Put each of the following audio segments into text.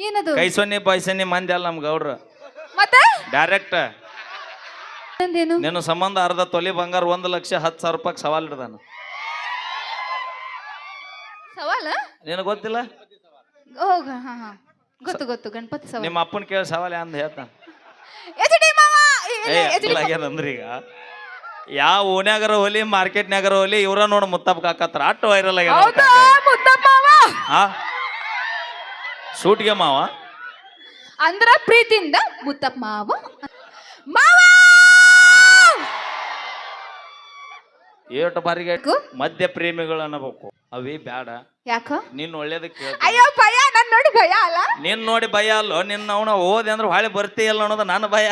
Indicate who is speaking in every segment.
Speaker 1: ಏನದು?
Speaker 2: ಕೈ ಸೊನ್ನೆ ಪಾಯ್ಸನ್ನಿ ಮಂದಿ ಅಲ್ಲ ನಮ್ಗೆ ಅವ್ರು.
Speaker 1: ಮತ್ತೆ?
Speaker 2: ಡೈರೆಕ್ಟ್ ನಿನ್ನ ಸಂಬಂಧ ಅರ್ಧ ತೊಲಿ ಬಂಗಾರ ಒಂದು ಲಕ್ಷ ಹತ್ತು ಸಾವಿರ ರೂಪಾಯಿ ಸವಾಲ್ ಇಡ್ದಾನ.
Speaker 1: ಸವಾಲ?
Speaker 2: ನಿನಗೆ ಗೊತ್ತಿಲ್ಲ?
Speaker 1: ಹೋಗ ಹಾ ಹಾ. ಗೊತ್ತು ಗೊತ್ತು. ಗಣಪತಿ ಸವಾಲ್.
Speaker 2: ನಿಮ್ಮ ಅಪ್ಪನ ಕೇಳಿ ಸವಾಲ್ ಅಂದ ಹೇಳ್ತಾನ
Speaker 1: ಎಚ್ ಡಿ ಮಾವ! ಇ-
Speaker 2: ಏ
Speaker 1: ಇಲ್ಲಿ ಎಚ್ ಡಿ
Speaker 2: ಆಗ್ಯದಂದ್ರ ಈಗ. ಯಾವ ಓನ್ಯಾಗರ ಹೋಲಿ ಮಾರ್ಕೆಟ್ನ್ಯಾಗರ ಹೋಲಿ ಇವ್ರ ನೋಡಿ ಮುತ್ತಪ್ಪ ಕಾಕತ್ರ. ಅಟ್ಟು ವೈರಲ್ ಆಗ್ಯಾರ
Speaker 1: ಹೌದಾ
Speaker 2: ಕಾಕ.
Speaker 1: ಮುದ್ದಪ್ಪ ಮಾವ?
Speaker 2: ಆ? ಸೂಟ್ಗೆ ಮಾವ?
Speaker 1: ಅಂದ್ರ ಪ್ರೀತಿಯಿಂದ ಮುತ್ತಪ್ಪ ಮಾವ. ಮಾವ!
Speaker 2: ಏಟು ಬಾರಿಗೆ
Speaker 1: ಮದ್ಯ
Speaker 2: ಮಧ್ಯ ಪ್ರೇಮಿಗಳು ಅನ್ನಬೇಕು. ಅವಿ ಬ್ಯಾಡ.
Speaker 1: ಯಾಕ?
Speaker 2: ನಿನ್ನ ಒಳ್ಳೇದಕ್ಕೆ
Speaker 1: ಅಯ್ಯೋ ಭಯ? ನನ್ ನೋಡಿ ಭಯ ಅಲ್ಲ?
Speaker 2: ನಿನ್ ನೋಡಿ ಭಯ ಅಲ್ಲ? ನಿನ್ನ ಅವನ ಓದಿ ಅಂದ್ರೆ ಹೊಳೆ ಬರ್ತೀಯಲ್ಲ ಅನ್ನೋದು ನನ್ನ ಭಯ.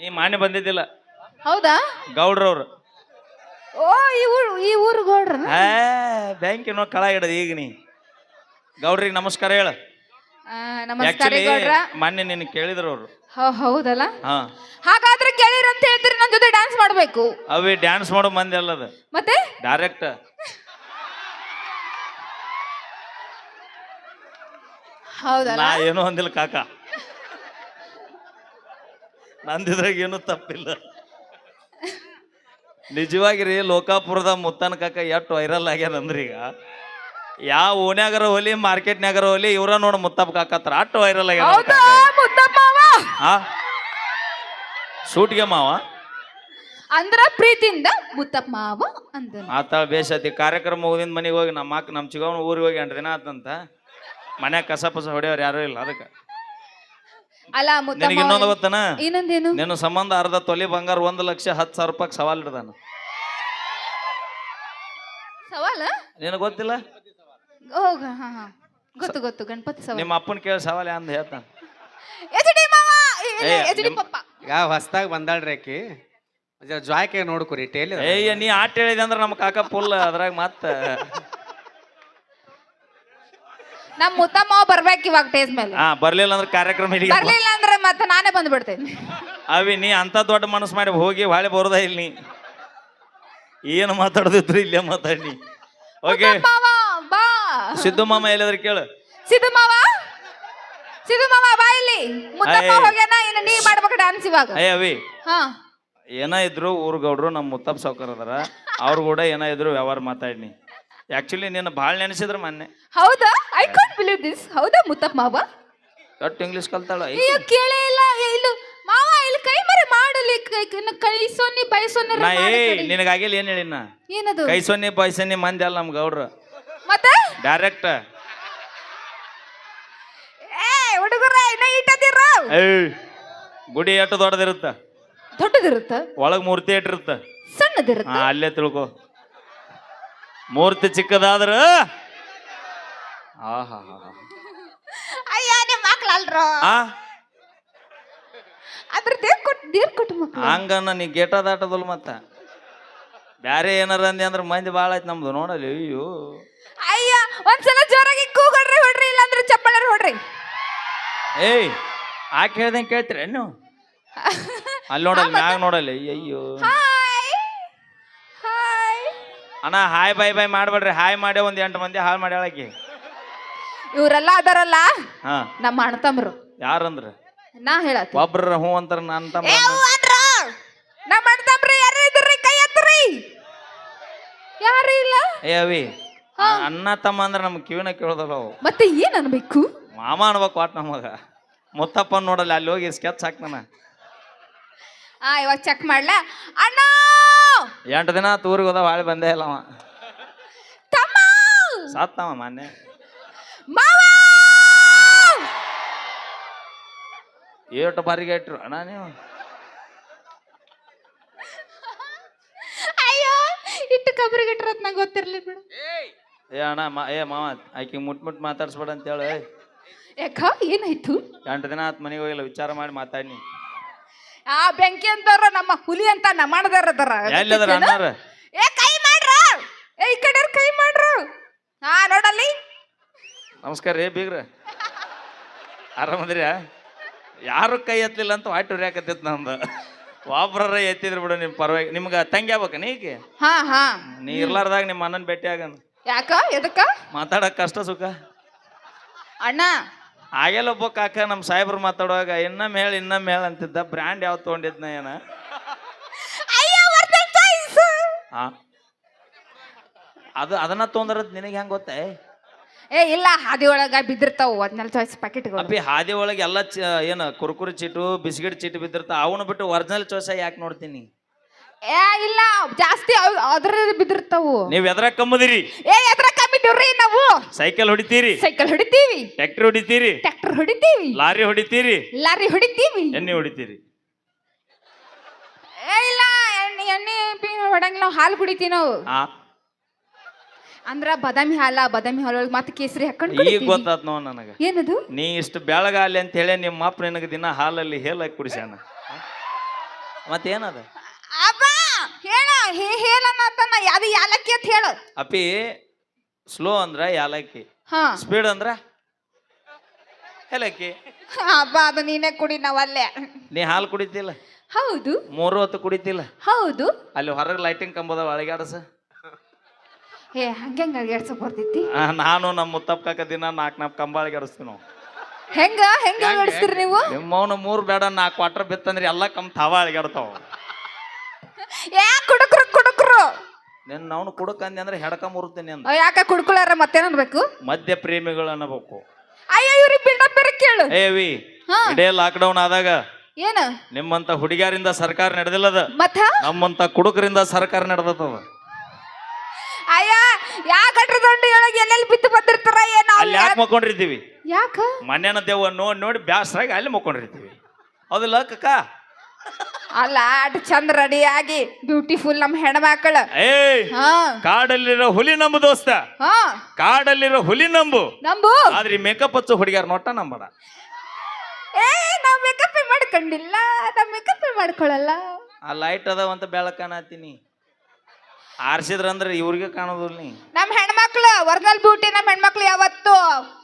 Speaker 2: ನೀ ಮಾನ್ಯ ಬಂದಿದ್ದಿಲ್ಲ.
Speaker 1: ಹೌದಾ?
Speaker 2: ಗೌಡ್ರವ್ರು
Speaker 1: ಓ ಈ ಊರು ಈ ಊರು ಗೌಡ್ರ.
Speaker 2: ಬ್ಯಾಂಕಿನ ಕಳ ಈಗ ನೀ. ಗೌಡ್ರಿಗೆ ನಮಸ್ಕಾರ ಹೇಳ.
Speaker 1: ನಮಸ್ಕಾರ ಗೌಡ್ರ.
Speaker 2: ಮೊನ್ನೆ ನಿನ್ನ ಕೇಳಿದ್ರು ಅವರು.
Speaker 1: ಹೌ- ಹೌದಲ್ಲ?
Speaker 2: ಹಾ.
Speaker 1: ಹಾಗಾದ್ರೆ ಗೆಳೆಯರ್ ಅಂತ ಹೇಳ್ತೀರಿ ನನ್ ಜೊತೆ ಡ್ಯಾನ್ಸ್ ಮಾಡ್ಬೇಕು.
Speaker 2: ಅವೇ ಡ್ಯಾನ್ಸ್ ಮಾಡೋ ಮಂದಿ ಅಲ್ಲದ
Speaker 1: ಮತ್ತೆ?
Speaker 2: ಡೈರೆಕ್ಟ್
Speaker 1: ಹೌದಲ್ಲ?
Speaker 2: ನಾ ಏನೂ ಅಂದಿಲ್ಲ ಕಾಕ. ನಂದಿದ್ರಾಗ ಏನು ತಪ್ಪಿಲ್ಲ. ನಿಜವಾಗಿ ರೀ ಲೋಕಾಪುರದ ಮುತ್ತನ ಕಾಕ ಎಷ್ಟು ವೈರಲ್ ಆಗ್ಯಾನಂದ್ರೀಗ. ಈಗ ಯಾವ ಓನ್ಯಾಗರ ಹೋಲಿ ಮಾರ್ಕೆಟ್ನಾಗರ ಹೋಲಿ ಇವ್ರ ನೋಡ ಮುತ್ತಪ್ಪ ಕಾಕತ್ರ ಅಟ್ ವೈರಲ್ ಆಗ್ಯಾರ ಅವ್ರ
Speaker 1: ಹೌದಾ
Speaker 2: ಸೂಟ್ಗೆ ಮಾವ?
Speaker 1: ಅಂದ್ರ ಪ್ರೀತಿಯಿಂದ ಮುತ್ತಪ್ಪ ಮಾವ ಅಂದ
Speaker 2: ಆತ ಬೇಸತಿ ಕಾರ್ಯಕ್ರಮ ಮುಗಿದಿಂದ ಮನೆಗೆ ಹೋಗಿ ನಮ್ಮ ಅಕ್ಕ ನಮ್ಮ ಚಿಗವನ ಊರಿಗೆ ಹೋಗಿ ಎಂಟು ದಿನ ಆತಂತ. ಮನ್ಯಾಗ ಕಸ ಪಸ ಹೊಡೆಯೋರು ಯಾರೂ ಇಲ್ಲ ಅದಕ್ಕೆ.
Speaker 1: ಅಲ್ಲ
Speaker 2: ನಿನಗೆ ಇನ್ನೊಂದು ಗೊತ್ತನ?
Speaker 1: ಇನ್ನೊಂದೇನು?
Speaker 2: ನಿನ್ನ ಸಂಬಂಧ ಅರ್ಧ ತೊಲಿ ಬಂಗಾರ ಒಂದು ಲಕ್ಷ ಹತ್ತು ಸಾವಿರ ರೂಪಾಯಿ ಸವಾಲ್ ಇಡ್ದಾನ.
Speaker 1: ಸವಾಲ?
Speaker 2: ನಿನಗೆ ಗೊತ್ತಿಲ್ಲ?
Speaker 1: ಹೋಗ ಹಾ ಹಾ. ಗೊತ್ತು ಗೊತ್ತು. ಗಣಪತಿ ಸವಾಲ
Speaker 2: ನಿಮ್ಮ ಅಪ್ಪನ ಕೇಳಿ ಸವಾಲೆ ಅಂದ ಹೇಳ್ತಾನ.
Speaker 1: ಎಚ್ ಡಿ ಮಾವ
Speaker 2: ಏ,
Speaker 1: ಎಚ್ ಡಿ
Speaker 2: ನಿಮ್-
Speaker 1: ಪಪ್ಪ.
Speaker 3: ಈಗ ಹೊಸ್ದಾಗಿ ಬಂದಾಳ್ರಿ ಆಕಿ? ಜಾಯ್ಕೆ ನೋಡ್ಕೊರಿ ಟೇಲಿ
Speaker 2: ಏಯ್ಯ ನೀ ಆಟ ಹೇಳಿದೆ ಅಂದ್ರೆ ನಮ್ಮ ಕಾಕ ಫುಲ್ ಅದ್ರಾಗ ಮತ್ತ.
Speaker 1: ನಮ್ಮ ಮುತ್ತಮ್ಮ ಮಾವ ಬರ್ಬೇಕು ಇವಾಗ ಟೇಸ್ ಮೇಲೆ.
Speaker 2: ಹಾ ಬರ್ಲಿಲ್ಲ ಅಂದ್ರೆ ಕಾರ್ಯಕ್ರಮ ಇಲ್ಲಿ
Speaker 1: ಬರ್ಲಿಲ್ಲ ಅಂದ್ರೆ ಮತ್ತೆ ನಾನೇ ಬಂದ್ಬಿಡ್ತೇನೆ
Speaker 2: ಅವಿ ನೀ ಅಂತ ದೊಡ್ಡ ಮನಸ್ಸು ಮಾಡಿ ಹೋಗಿ ಹೊಳೆ ಬರೋದ ಇಲ್ಲ ನೀ. ಏನು ಮಾತಾಡೋದಿದ್ರು ಇಲ್ಲೇ ಮಾತಾಡಿ. ಓಕೆ
Speaker 1: ಮಾವ
Speaker 2: ಸಿದ್ದು ಮಾಮ ಎಲ್ಲಿದ್ರೆ ಕೇಳು.
Speaker 1: ಸಿದ್ದು ಮಾವ? ಸಿದ್ದು ಮಾವ ಬಾ ಇಲ್ಲಿ. ಮುತ್ತಪ್ಪ
Speaker 2: ಅಯ್ಯ.
Speaker 1: ಹೋಗ್ಯಾನ ಇನ್ನು ನೀ ಮಾಡ್ಬೇಕು ಡ್ಯಾನ್ಸ್ ಇವಾಗ.
Speaker 2: ಅಯ್ಯ ಅವಿ.
Speaker 1: ಹಾ.
Speaker 2: ಏನ ಇದ್ರು ಊರ್ ಗೌಡ್ರು ನಮ್ಮ ಮುತ್ತಪ್ಪ ಸಾವ್ಕಾರ ಅದಾರ ಅವ್ರು ಕೂಡ ಏನ ಇದ್ರು ವ್ಯವಹಾರ ಮಾತಾಡಿನಿ. ಆಕ್ಚುಲಿ ನಿನ್ನ ಭಾಳ ನೆನೆಸಿದ್ರು ಮೊನ್ನೆ.
Speaker 1: ಹೌದಾ? ಐ ಕಾಂಟ್ ಬಿಲೀವ್ ದಿಸ್ ಹೌದಾ ಮುತ್ತಪ್ಪ ಮಾವ?
Speaker 2: ಒಟ್ಟು ಇಂಗ್ಲೀಷ್ ಕಲ್ತಾಳ.
Speaker 1: ಅಯ್ಯೋ ಕೇಳೇ ಇಲ್ಲ. ಏ, ಇಲ್ಲ ಮಾವ ಇಲ್ಲಿ ಕೈ ಮರೆ ಮಾಡಲಿ. ಕೈ ಸೊನ್ನಿ ಬೈ ಸೊನ್ನೆ
Speaker 2: ನಾ ಏ ನಿನಗಾಗಿಲ್ಲ ಏನು ಹೇಳಿನ
Speaker 1: ಏನದು?
Speaker 2: ಕೈ ಸೊನ್ನೆ ಬಾಯ್ಸನ್ನಿ ಮಂದಿ ಅಲ್ಲ ನಮ್ಮ ಗೌಡ್ರ.
Speaker 1: ಮತ್ತೆ?
Speaker 2: ಡೈರೆಕ್ಟ್
Speaker 1: ಏ ಹುಡುಗರ ಇನ್ನ ಇಟ್ಟದಿರ
Speaker 2: ಏಯ್ ಗುಡಿ ಎಷ್ಟು ದೊಡ್ಡದಿರುತ್ತ?
Speaker 1: ದೊಡ್ಡದಿರುತ್ತ?
Speaker 2: ಒಳಗ್ ಮೂರ್ತಿ ಇಟ್ಟಿರುತ್ತ?
Speaker 1: ಸಣ್ಣದಿರುತ್ತ?
Speaker 2: ಹಾ ಅಲ್ಲೇ ತಿಳ್ಕೊ. ಮೂರ್ತಿ ಚಿಕ್ಕದಾದ್ರ? ಆಹಾ
Speaker 1: ಅಯ್ಯ ನಿಮ್ಮ ಮಕ್ಳು ಅಲ್ರ?
Speaker 2: ಆ?
Speaker 1: ಅದ್ರ ದೇವ್ ಕೊಟ್ಟು ದೇವ್ ಕೊಟ್ಟು ಮಕ್ಳು?
Speaker 2: ಹಂಗನ್ನ ನೀ ಗೇಟ ದಾಟದಲ್ ಮತ್ತ? ಬ್ಯಾರೆ ಏನಾರ ಅಂದಿ ಅಂದ್ರೆ ಮಂದಿ ಬಾಳ ಆಯ್ತು ನಮ್ದು ನೋಡಲಿ ಅಯ್ಯೋ.
Speaker 1: ಅಯ್ಯ ಒಂದ್ಸಲ ಜೋರಾಗಿ ಕೂಗೊಡ್ರಿ ಹೊಡ್ರಿ ಇಲ್ಲಾಂದ್ರೆ ಚಪ್ಪಳ ಹೊಡ್ರಿ.
Speaker 2: ಏಯ್ ಆ ಹೇಳ್ದಂಗೆ ಕೇಳ್ತೀರ ಏನು ಅಲ್ಲಿ ನೋಡಲ್ಲ ಮ್ಯಾಗ ನೋಡಲ್ಲ ಅಯ್ಯೋ
Speaker 1: ಹಾಯ್ ಹಾಯ್.
Speaker 2: ಅಣ್ಣ ಹಾಯ್ ಬಾಯ್ ಬಾಯ್ ಮಾಡ್ಬೇಡ್ರಿ ಹಾಯ್ ಮಾಡಿ ಒಂದ್ ಎಂಟು ಮಂದಿ ಹಾಳು ಮಾಡಿ ಆಕಿ.
Speaker 1: ಇವರೆಲ್ಲ ಅದಾರಲ್ಲ?
Speaker 2: ಹಾ.
Speaker 1: ನಮ್ಮ ಅಣ್ಣ ತಮ್ಮರು
Speaker 2: ಯಾರಂದ್ರ?
Speaker 1: ನಾ ಹೇಳ
Speaker 2: ಒಬ್ರ ಹ್ಞೂ ಅಂತಾರ ತಮ್ಮ.
Speaker 1: ಅಂದ್ರ? ನಮ್ಮ ಅಣ್ಣ ತಮ್ರು ಯಾರು ಇದ್ರಿ ಕೈ ಎತ್ತರಿ ಯಾರು ಇಲ್ಲ
Speaker 2: ಏ ಅವಿ ಅಣ್ಣ ತಮ್ಮ ಅಂದ್ರೆ ನಮ್ ಕಿವಿನ ಕೇಳೋದಲ್ಲ ಅವು.
Speaker 1: ಮತ್ತೆ ಏನ್ ಅನ್ಬೇಕು?
Speaker 2: ಮಾಮ ಅನ್ಬೇಕು ಒಟ್ ನಮಗ. ಮುತ್ತಪ್ಪ ನೋಡಲ್ಲ ಅಲ್ಲಿ ಹೋಗಿ ಸ್ಕೆಚ್ ಹಾಕ್ತಾನ
Speaker 1: ಆ ಇವಾಗ ಚೆಕ್ ಮಾಡ್ಲಾ? ಅಣ್ಣ!
Speaker 2: ಎಂಟು ದಿನ ತೂರಿಗೆ ಹೋದ ಬಾಳೆ ಬಂದೇ ಇಲ್ಲ ಅವ.
Speaker 1: ತಮ್ಮ!
Speaker 2: ಸಾತ್ತವ ಮೊನ್ನೆ.
Speaker 1: ಮಾವ!
Speaker 2: ಏಟು ಬಾರಿಗೆ ಇಟ್ರು ಅಣ್ಣ ನೀವು
Speaker 1: ಅಯ್ಯೋ ಇಟ್ಟು ಕಬ್ರಿಗೆ ನಂಗೆ ಗೊತ್ತಿರ್ಲಿ ಬಿಡು.
Speaker 2: ಏ ಅಣ್ಣ ಮಾ ಏ ಮಾವ ಆಕಿ ಮುಟ್ ಮುಟ್ ಮಾತಾಡ್ಸ್ಬೇಡ ಅಂತ ಹೇಳು
Speaker 1: ಯಾಕ? ಏನಾಯ್ತು?
Speaker 2: ಎಂಟು ದಿನ ಆತ್ ಮನೆಗೆ ಹೋಗಿಲ್ಲ ವಿಚಾರ ಮಾಡಿ ಮಾತಾಡ್ನಿ.
Speaker 1: ಆ ಬೆಂಕಿ ಅಂತಾರ ನಮ್ಮ ಹುಲಿ ಅಂತ ನಮ್ಮ ಅಣ್ಣದಾರ ಅದಾರ
Speaker 2: ಅಣ್ಣಾರ
Speaker 1: ಏ ಕೈ ಮಾಡ್ರ. ಏ ಈ ಕಡೆ ಕೈ ಮಾಡ್ರು. ಹಾ ನೋಡಲ್ಲಿ.
Speaker 2: ನಮಸ್ಕಾರ ರೀ ಬೀಗ್ರ. ಆರಾಮದ್ರಿ ಯಾರು ಕೈ ಎತ್ತಲಿಲ್ಲ ಅಂತ ವಾಟ್ ಉರಿಯಾಕತ್ತಿತ್ತು ನಮ್ದು. ಒಬ್ರ ಎತ್ತಿದ್ರು ಬಿಡು ನಿಮ್ ಪರವಾಗಿ. ನಿಮ್ಗೆ ತಂಗಿ ಆಗ್ಬೇಕ ನೀಗೆ
Speaker 1: ಹಾ ಹಾ.
Speaker 2: ನೀ ಇರ್ಲಾರ್ದಾಗ ನಿಮ್ಮ ಅಣ್ಣನ ಭೇಟಿ ಆಗನ್.
Speaker 1: ಯಾಕ? ಎದಕ್ಕ?
Speaker 2: ಮಾತಾಡಕ್ ಕಷ್ಟ ಸುಖ.
Speaker 1: ಅಣ್ಣ.
Speaker 2: ಆಗೆಲ್ಲ ಒಬ್ಬ ಕಾಕ ನಮ್ಮ ಸಾಹೇಬ್ರು ಮಾತಾಡುವಾಗ ಇನ್ನೊಮ್ಮೆ ಹೇಳಿ ಇನ್ನೊಮ್ಮೆ ಹೇಳಿ ಅಂತಿದ್ದ. ಬ್ರ್ಯಾಂಡ್ ಯಾವ್ದು ತೊಗೊಂಡಿದ್ನ ಏನ? ಹಾ ಅದು ಅದನ್ನ ತೊಗೊಂಡ್ರದ್ ನಿನಗೆ ಹೆಂಗ್ ಗೊತ್ತೇ?
Speaker 1: ಏ ಇಲ್ಲ ಹಾದಿ ಒಳಗ ಬಿದ್ದಿರ್ತಾವ. ಹದಿನಾಲ್ಕು ಚಾಯ್ಸ್ ಪ್ಯಾಕೆಟ್ಗಳು
Speaker 2: ಅಪ್ಪಿ ಹಾದಿ ಒಳಗೆ ಎಲ್ಲ ಚ ಏನು ಕುರ್ಕುರಿ ಚೀಟು ಬಿಸ್ಕಿಟ್ ಚೀಟು ಬಿದ್ದಿರ್ತಾವ ಅವನು ಬಿಟ್ಟು ಒರಿಜಿನಲ್ ಚಾಯ್ಸ್ ಯಾಕೆ ನೋಡ್ತೀನಿ?
Speaker 1: ಏ ಇಲ್ಲ ಜಾಸ್ತಿ ಅವ್- ಅದ್ರ ಬಿದ್ದಿರ್ತಾವು.
Speaker 2: ನೀವ್ ಎದ್ರ ಕಮ್ಮದಿರಿ?
Speaker 1: ಏ ಎದ್ರ ಕಮ್ಮಿದ್ದೀವ್ರಿ ನಾವು?
Speaker 2: ಸೈಕಲ್ ಹೊಡಿತೀರಿ?
Speaker 1: ಸೈಕಲ್ ಹೊಡಿತೀವಿ.
Speaker 2: ಟ್ರ್ಯಾಕ್ಟರ್ ಹೊಡಿತೀರಿ?
Speaker 1: ಟ್ರ್ಯಾಕ್ಟರ್ ಹೊಡಿತೀವಿ.
Speaker 2: ಲಾರಿ ಹೊಡಿತೀರಿ?
Speaker 1: ಲಾರಿ ಹೊಡಿತೀವಿ.
Speaker 2: ಎಣ್ಣೆ ಹೊಡಿತೀರಿ?
Speaker 1: ಏ ಇಲ್ಲ ಎಣ್ಣೆ ಎಣ್ಣೆ ಪೀ ಹೊಡಂಗಿಲ್ಲ ನಾವು ಹಾಲು ಕುಡಿತೀವಿ ನಾವು.
Speaker 2: ಆ
Speaker 1: ಅಂದ್ರ ಬಾದಾಮಿ ಹಾಲ ಬಾದಾಮಿ ಹಾಲೊಳಗೆ ಮತ್ತೆ ಕೇಸರಿ ಹಾಕೊಂಡು
Speaker 2: ಈಗ. ಗೊತ್ತಾತ್ ನೋಡ್ ನನಗ.
Speaker 1: ಏನದು?
Speaker 2: ನೀ ಇಷ್ಟು ಬೆಳಗಾಲಿ ಅಂತ ಹೇಳಿ ನಿಮ್ಮ ಅಪ್ಪ ನಿನಗೆ ದಿನ ಹಾಲಲ್ಲಿ ಹೇಲಾಕಿ ಕುಡಿಸ್ಯಾನ? ಮತ್ತೇನದ?
Speaker 1: ಅಬ್ಬ ಹೇಳ ಹೇ ಅದು ಯಾಲಕ್ಕಿ ಅಂತ ಹೇಳು.
Speaker 2: ಅಪ್ಪಿ ಸ್ಲೋ ಅಂದ್ರ ಯಾಲಕ್ಕಿ.
Speaker 1: ಹಾ.
Speaker 2: ಸ್ಪೀಡ್ ಅಂದ್ರ ಹೇಲಕ್ಕಿ.
Speaker 1: ಅಬ್ಬ ಅದು ನೀನೇ ಕುಡಿ ನಾವಲ್ಲೇ
Speaker 2: ನೀ ಹಾಲು ಕುಡಿತಿಲ್ಲ?
Speaker 1: ಹೌದು.
Speaker 2: ಮೂರು ಹೊತ್ತು ಕುಡಿತಿಲ್ಲ?
Speaker 1: ಹೌದು.
Speaker 2: ಅಲ್ಲಿ ಹೊರಗೆ ಲೈಟಿಂಗ್ ಕಂಬದ ಒಳಗಾಡಸ
Speaker 1: ಏ ಹಂಗೆ ಅಡ್ಗೆಡ್ಸಕ್ ಬರ್ತೈತಿ
Speaker 2: ಆ, ನಾನು ನಮ್ಮ ಮುತ್ತಪ್ಪ ಕಾಕ ದಿನ ನಾಲ್ಕು ನಾಲ್ಕು ಕಂಬಾಳಿಗೆ ಅಳಗಾಡಿಸ್ತೀವಿ ನಾವು.
Speaker 1: ಹೆಂಗ ಹೆಂಗ ಅಡ್ಗೆಡ್ಸ್ತೀರಿ ನೀವು?
Speaker 2: ನಿಮ್ಮವನು ಮೂರು ಬೇಡ ನಾಲ್ಕು ಕ್ವಾಟ್ರ್ ಬಿತ್ತಂದ್ರೆ ಎಲ್ಲ ಕಮ್ ತಾವ ಅಳಿಗಾಡ್ತಾವ
Speaker 1: ಯಾ ಕುಡುಕ್ರು ಕುಡುಕ್ರು.
Speaker 2: ನಿನ್ನ ಅವನು ಕುಡುಕಂದೆ ಅಂದ್ರೆ ಹೆಡಕ ಮುರುತ್ತೀನಿ ಅಂದ.
Speaker 1: ಯಾಕೆ ಕುಡ್ಕೊಳಾರ ಮತ್ತೇನನ್ಬೇಕು
Speaker 2: ಮದ್ಯ ಪ್ರೇಮಿಗಳು ಅನ್ನಬೇಕು.
Speaker 1: ಅಯ್ಯೋ ಇವ್ರಿಗೆ ಬಿಲ್ಡಪ್ ಬೇರೆ ಕೇಳು.
Speaker 2: ಏವಿ
Speaker 1: ಹಾ.
Speaker 2: ಇಡೇ ಲಾಕ್ಡೌನ್ ಆದಾಗ
Speaker 1: ಏನು?
Speaker 2: ನಿಮ್ಮಂತ ಹುಡುಗಿಯರಿಂದ ಸರ್ಕಾರ ನಡೆದಿಲ್ಲದ?
Speaker 1: ಮತ್ತ?
Speaker 2: ನಮ್ಮಂತ ಕುಡುಕರಿಂದ ಸರ್ಕಾರ ನಡೆದದ
Speaker 1: ಅಯ್ಯ ಯಾ ಗಟ್ರ ಒಳಗೆ ಎಲ್ಲೆಲ್ಲಿ ಬಿದ್ದು ಬಂದಿರ್ತಾರ ಏನೋ
Speaker 2: ಅಲ್ಲಿ ಯಾಕೆ ಮಕ್ಕೊಂಡಿರ್ತೀವಿ?
Speaker 1: ಯಾಕ?
Speaker 2: ದೇವ ನೋಡಿ ನೋಡಿ ಬ್ಯಾಸರಾಗಿ ಅಲ್ಲಿ ಮಕ್ಕೊಂಡಿರ್ತೀವಿ. ಹೌದಿಲ್ಲ ಕಕ್ಕ
Speaker 1: ಅಲ್ಲ ಅಟ್ ಚಂದ ರೆಡಿ ಆಗಿ ಬ್ಯೂಟಿಫುಲ್ ನಮ್ಮ ಹೆಣ್ಮಕ್ಳು.
Speaker 2: ಏ
Speaker 1: ಹಾ.
Speaker 2: ಕಾಡಲ್ಲಿರೋ ಹುಲಿ ನಂಬು ದೋಸ್ತ.
Speaker 1: ಹಾ.
Speaker 2: ಕಾಡಲ್ಲಿರೋ ಹುಲಿ ನಂಬು.
Speaker 1: ನಂಬು.
Speaker 2: ಆದ್ರೆ ಈ ಮೇಕಪ್ ಹಚ್ಚು ಹುಡುಗಿಯರ್ ನೋಟ ನಂಬಡ.
Speaker 1: ಏ ನಾವು ಮೇಕಪ್ ಮಾಡ್ಕೊಂಡಿಲ್ಲ ನಾವು ಮೇಕಪ್ ಮಾಡ್ಕೊಳ್ಳಲ್ಲ
Speaker 2: ಆ ಲೈಟ್ ಅದಾವ ಅಂತ ಬೆಳಕ್ ಕಾಣತೀನಿ ಆರ್ಸಿದ್ರಂದ್ರೆ ಇವ್ರಿಗೆ ಕಾಣೋದಿಲ್ಲ ನೀ.
Speaker 1: ನಮ್ ಹೆಣ್ಮಕ್ಳು ವರ್ನಲ್ ಬ್ಯೂಟಿ ನಮ್ ಹೆಣ್ಮಕ್ಳು ಯಾವತ್ತು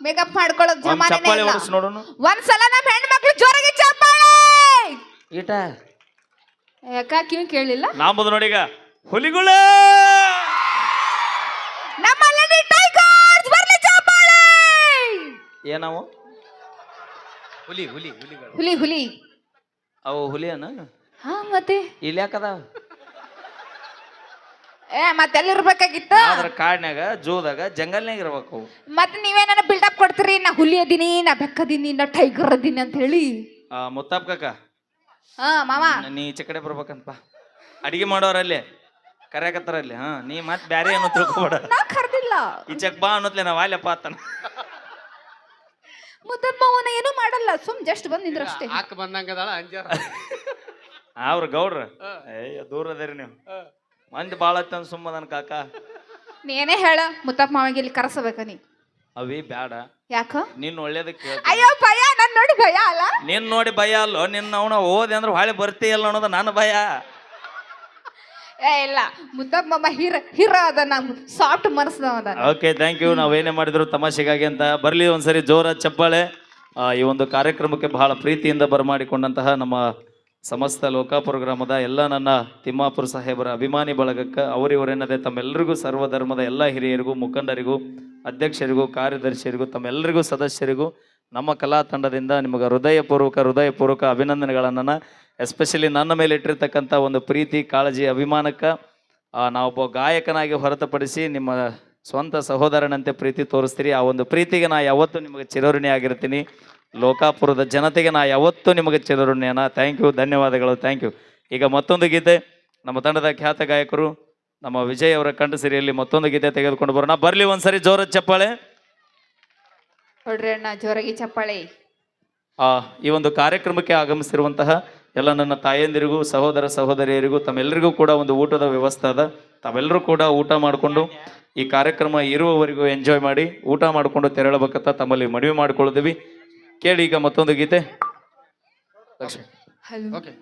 Speaker 1: ಮೇಕಪ್ ಮಾಡ್ಕೊಳ್ಳೋದು ಜಮಾನೆ
Speaker 2: ಚಪ್ಪಾಳಿ
Speaker 1: ಇಲ್ಲ.
Speaker 2: ಹೊಡಿಸ್ ನೋಡೋನು.
Speaker 1: ಒಂದ್ಸಲ ನಮ್ ಹೆಣ್ಮಕ್ಳು ಜೋರಾಗಿ ಚಪ್ಪಾಳೆ!
Speaker 2: ಈಟ.
Speaker 1: ಯಾಕ ಕಿವಿ ಕೇಳಿಲ್ಲ?
Speaker 2: ನಾಂಬುದು ನೋಡೀಗ ಹುಲಿಗಳು!
Speaker 1: ನಮ್ಮ ಲೇಡಿ ಟೈಗರ್ಸ್ ಬರ್ಲಿ ಚಪ್ಪಾಳೆ!
Speaker 2: ಏನವು?
Speaker 3: ಹುಲಿ ಹುಲಿ ಹುಲಿಗಳು.
Speaker 1: ಹುಲಿ ಹುಲಿ.
Speaker 2: ಅವು ಹುಲಿಯನ?
Speaker 1: ಹಾ ಮತ್ತೆ?
Speaker 2: ಇಲ್ಲಿ ಯಾಕದಾವ?
Speaker 1: ಏ ಮತ್ತೆಲ್ಲಿರ್ಬೇಕಾಗಿತ್ತು
Speaker 2: ಅದ್ರ ಕಾಡ್ನ್ಯಾಗ ಜೋದಾಗ ಜಂಗಲ್ನ್ಯಾಗ ಇರ್ಬೇಕು. ಅವು
Speaker 1: ಮತ್ತೆ ನೀವೇನ ಬಿಲ್ಡಪ್ ಕೊಡ್ತೀರಿ? ನಾ ಹುಲಿ ಅದೀನಿ ನಾ ಬೆಕ್ಕದೀನಿ ನಾ ಟೈಗರ್ ಅದೀನಿ ಅಂತ ಹೇಳಿ.
Speaker 2: ಆ, ಮುತ್ತಪ್ಪ ಕಾಕ.
Speaker 1: ಹಾ ಮಾಮ
Speaker 2: ನೀ ಈಚೆ ಕಡೆ ಬರ್ಬೇಕಂತಪ್ಪ ಅಡಿಗೆ ಮಾಡೋರಲ್ಲಿ ಕರೆಯಕತ್ತಾರಲ್ಲಿ ಹಾ ನೀ ಮತ್ ಬ್ಯಾರೆ ಏನೋ ತಿಳ್ಕೊಬೇಡ.
Speaker 1: ನಾ ಕರ್ದಿಲ್ಲ.
Speaker 2: ಈಚೆಕ್ ಬಾ ಅನ್ನೋತ್ಲೆ ನಾವ್ ಅಲ್ಲಪ್ಪ ಆತನ
Speaker 1: ಮುದ್ದಮ್ಮ ಅವನ ಏನೂ ಮಾಡಲ್ಲ ಸುಮ್ ಜಸ್ಟ್ ಬಂದ್ ನಿಂದ್ರಷ್ಟೇ
Speaker 3: ಹಾಕ್ ಬಂದಂಗದಾಳ ಅಂಜಾರ.
Speaker 2: ಅವ್ರ ಗೌಡ್ರ? ಏಯ್ ದೂರ ಅದೇರಿ ನೀವು. ಮಂದಿ ಭಾಳ ಸುಮ್ಮನ ಸುಮ್ಮದನ್ ಕಾಕ.
Speaker 1: ನೀನೇ ಹೇಳ ಮುತ್ತಪ್ಪ ಮಾವಿಗೆ ಇಲ್ಲಿ ಕರೆಸಬೇಕ ನೀ.
Speaker 2: ಅವಿ ಬ್ಯಾಡ.
Speaker 1: ಯಾಕ?
Speaker 2: ನಿನ್ ಒಳ್ಳೇದಕ್ಕೆ.
Speaker 1: ಅಯ್ಯೋ ಭಯ ನನ್ ನೋಡಿ ಭಯ ಅಲ್ಲ?
Speaker 2: ನಿನ್ ನೋಡಿ ಭಯ ಅಲ್ಲ ನಿನ್ನ ಅವನ ಓದಿ ಅಂದ್ರೆ ಹೊಳೆ ಬರ್ತೀಯಲ್ಲ ಅನ್ನೋದು ನನ್ನ ಭಯ.
Speaker 1: ಏ ಇಲ್ಲ ಮುತ್ತಪ್ಪ ಮಾಮ ಹಿರ ಹಿರ ಅದ ನಮ್ ಸಾಫ್ಟ್ ಮನಸ್ಸದ ಅದ
Speaker 2: ಓಕೆ ಥ್ಯಾಂಕ್ ಯು ನಾವೇನೇ ಮಾಡಿದ್ರು ತಮಾಷೆಗಾಗಿ ಅಂತ. ಬರಲಿ ಒಂದ್ಸರಿ ಜೋರ ಚಪ್ಪಾಳೆ. ಆ, ಈ ಒಂದು ಕಾರ್ಯಕ್ರಮಕ್ಕೆ ಬಹಳ ಪ್ರೀತಿಯಿಂದ ಬರಮಾಡಿಕೊಂಡಂತಹ ನಮ್ಮ ಸಮಸ್ತ ಲೋಕಾಪುರ ಗ್ರಾಮದ ಎಲ್ಲ ನನ್ನ ತಿಮ್ಮಾಪುರ ಸಾಹೇಬರ ಅಭಿಮಾನಿ ಬಳಗಕ್ಕೆ, ಅವರಿವರೆನ್ನದೆ ತಮ್ಮೆಲ್ಲರಿಗೂ ಸರ್ವಧರ್ಮದ ಎಲ್ಲ ಹಿರಿಯರಿಗೂ, ಮುಖಂಡರಿಗೂ, ಅಧ್ಯಕ್ಷರಿಗೂ, ಕಾರ್ಯದರ್ಶಿಯರಿಗೂ ತಮ್ಮೆಲ್ಲರಿಗೂ ಸದಸ್ಯರಿಗೂ ನಮ್ಮ ಕಲಾ ತಂಡದಿಂದ ನಿಮಗೆ ಹೃದಯಪೂರ್ವಕ ಹೃದಯಪೂರ್ವಕ ಅಭಿನಂದನೆಗಳನ್ನು ಎಸ್ಪೆಷಲಿ ನನ್ನ ಮೇಲೆ ಇಟ್ಟಿರ್ತಕ್ಕಂಥ ಒಂದು ಪ್ರೀತಿ, ಕಾಳಜಿ, ಅಭಿಮಾನಕ್ಕೆ ನಾವು ನಾವೊಬ್ಬ ಗಾಯಕನಾಗಿ ಹೊರತುಪಡಿಸಿ ನಿಮ್ಮ ಸ್ವಂತ ಸಹೋದರನಂತೆ ಪ್ರೀತಿ ತೋರಿಸ್ತೀರಿ. ಆ ಒಂದು ಪ್ರೀತಿಗೆ ನಾ ಯಾವತ್ತೂ ನಿಮಗೆ ಚಿರೋರಿಣಿ ಆಗಿರ್ತೀನಿ ಲೋಕಾಪುರದ ಜನತೆಗೆ ನಾ ಯಾವತ್ತೂ ನಿಮಗೆ ಚಿರಋಣಿಯನ. ಥ್ಯಾಂಕ್ ಯು ಧನ್ಯವಾದಗಳು. ಥ್ಯಾಂಕ್ ಯು ಈಗ ಮತ್ತೊಂದು ಗೀತೆ. ನಮ್ಮ ತಂಡದ ಖ್ಯಾತ ಗಾಯಕರು ನಮ್ಮ ವಿಜಯ್ ಅವರ ಕಂಠ ಸಿರಿಯಲ್ಲಿ ಮತ್ತೊಂದು ಗೀತೆ ತೆಗೆದುಕೊಂಡು ಬರೋಣ. ಬರಲಿ ಒಂದ್ಸರಿ ಜೋರ ಚಪ್ಪಾಳೆ.
Speaker 1: ನೋಡ್ರಿ ಅಣ್ಣ ಜೋರಾಗಿ ಚಪ್ಪಾಳೆ.
Speaker 2: ಆ, ಈ ಒಂದು ಕಾರ್ಯಕ್ರಮಕ್ಕೆ ಆಗಮಿಸಿರುವಂತಹ ಎಲ್ಲ ನನ್ನ ತಾಯಂದಿರಿಗೂ ಸಹೋದರ ಸಹೋದರಿಯರಿಗೂ ತಮ್ಮೆಲ್ಲರಿಗೂ ಕೂಡ ಒಂದು ಊಟದ ವ್ಯವಸ್ಥೆ ಅದ. ತಾವೆಲ್ಲರೂ ಕೂಡ ಊಟ ಮಾಡಿಕೊಂಡು ಈ ಕಾರ್ಯಕ್ರಮ ಇರುವವರೆಗೂ ಎಂಜಾಯ್ ಮಾಡಿ ಊಟ ಮಾಡಿಕೊಂಡು ತೆರಳಬೇಕಂತ ತಮ್ಮಲ್ಲಿ ಮನವಿ ಮಾಡಿಕೊಳ್ಳುತ್ತೀವಿ. ಕೇಳಿ ಈಗ ಮತ್ತೊಂದು ಗೀತೆ. ಲಕ್ಷ್ಮಿ.
Speaker 3: ಓಕೆ